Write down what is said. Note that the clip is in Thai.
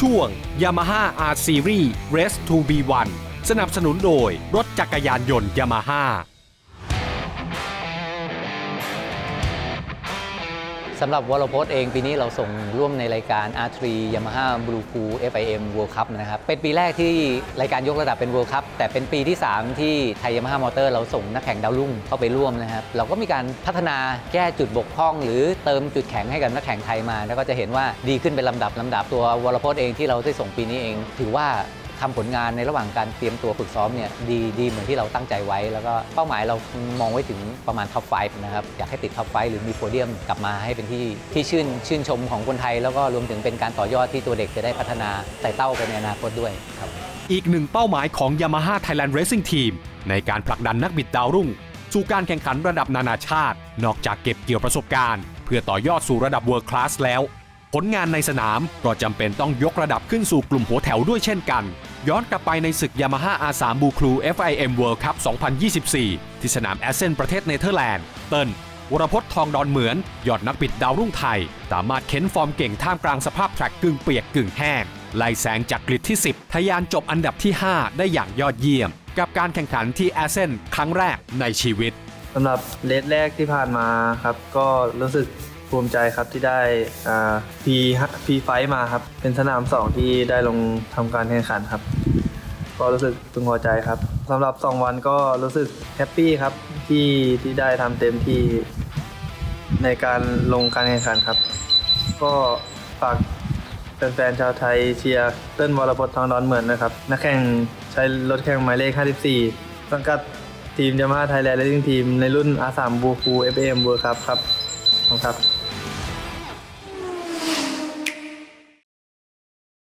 ช่วง Yamaha R Series Race to B1 สนับสนุนโดยรถจักรยานยนต์ Yamaha สำหรับวอลโพสเองปีนี้เราส่งร่วมในรายการ R3 Yamaha Blue Pool FIM World Cup นะครับ เป็นปีแรกที่รายการยกระดับเป็น World Cup แต่เป็นปีที่ 3 ที่ไทย Yamaha Motor เราส่งนักแข่งดาวรุ่งเข้าไปร่วมนะครับ เราก็มีการพัฒนาแก้จุดบกพร่อง หรือเติมจุดแข็งให้กับนักแข่งไทยมา แล้วก็จะเห็นว่าดีขึ้นเป็นลำดับลำดับตัววอลโพสเองที่เราได้ส่งปีนี้เอง ถือว่า ทำผลงานในระหว่างการเตรียมตัวฝึกซ้อมเนี่ยดีดีเหมือนที่เราตั้งใจไว้ แล้วก็เป้าหมายเรามองไว้ถึงประมาณท็อปไฟนะครับอยากให้ติดท็อปไฟหรือมีโพเดียมกลับมาให้เป็นที่ที่ชื่นชื่นชมของคนไทย แล้วก็รวมถึงเป็นการต่อยอดที่ตัวเด็กจะได้พัฒนาไต่เต้าไปในอนาคตด้วยครับอีกหนึ่งเป้าหมายของ Yamaha Thailand Racing Team ในการผลักดันนักบิดดาวรุ่ง สู่การแข่งขันระดับนานาชาติ นอกจากเก็บเกี่ยวประสบการณ์ เพื่อต่อยอดสู่ระดับ World Class แล้ว ผลงานในสนามก็จำเป็นต้องยกระดับขึ้นสู่กลุ่มหัวแถวด้วยเช่นกัน ย้อนกลับไปในศึก Yamaha R3 Blue Crew FIM World Cup 2024 ที่สนามแอสเซนประเทศเนเธอร์แลนด์ เติ้ลวรพจน์ทองดอนเหมือน ยอดนักบิดดาวรุ่งไทย สามารถเค้นฟอร์มเก่งท่ามกลางสภาพแทร็กกึ่งเปียกกึ่งแห้ง ไล่แสงจากกริดที่ 10 ทะยานจบอันดับที่ 5 ได้อย่างยอดเยี่ยม กับการแข่งขันที่แอสเซนครั้งแรกในชีวิตสำหรับเลสแรกที่ผ่านมาครับ ก็รู้สึก ภูมิใจครับที่ได้พีพีไฟมาครับ เป็นสนาม2ที่ได้ลงทำการแข่งขันครับ ก็รู้สึกพึงพอใจครับสำหรับ 2 วันก็รู้สึกแฮปปี้ครับที่ที่ได้ทำเต็มที่ในการลงการแข่งขันครับ ก็ฝากแฟนๆชาวไทยเชียร์เติ้ลวรพจน์ทองดอนเหมือนนะครับ นักแข่งใช้รถแข่งหมายเลข 54 สังกัด ทีมยามาไทยแลนด์เลสซิ่งทีมในรุ่น R3 บูคู FM World Cup ครับขอบคุณครับ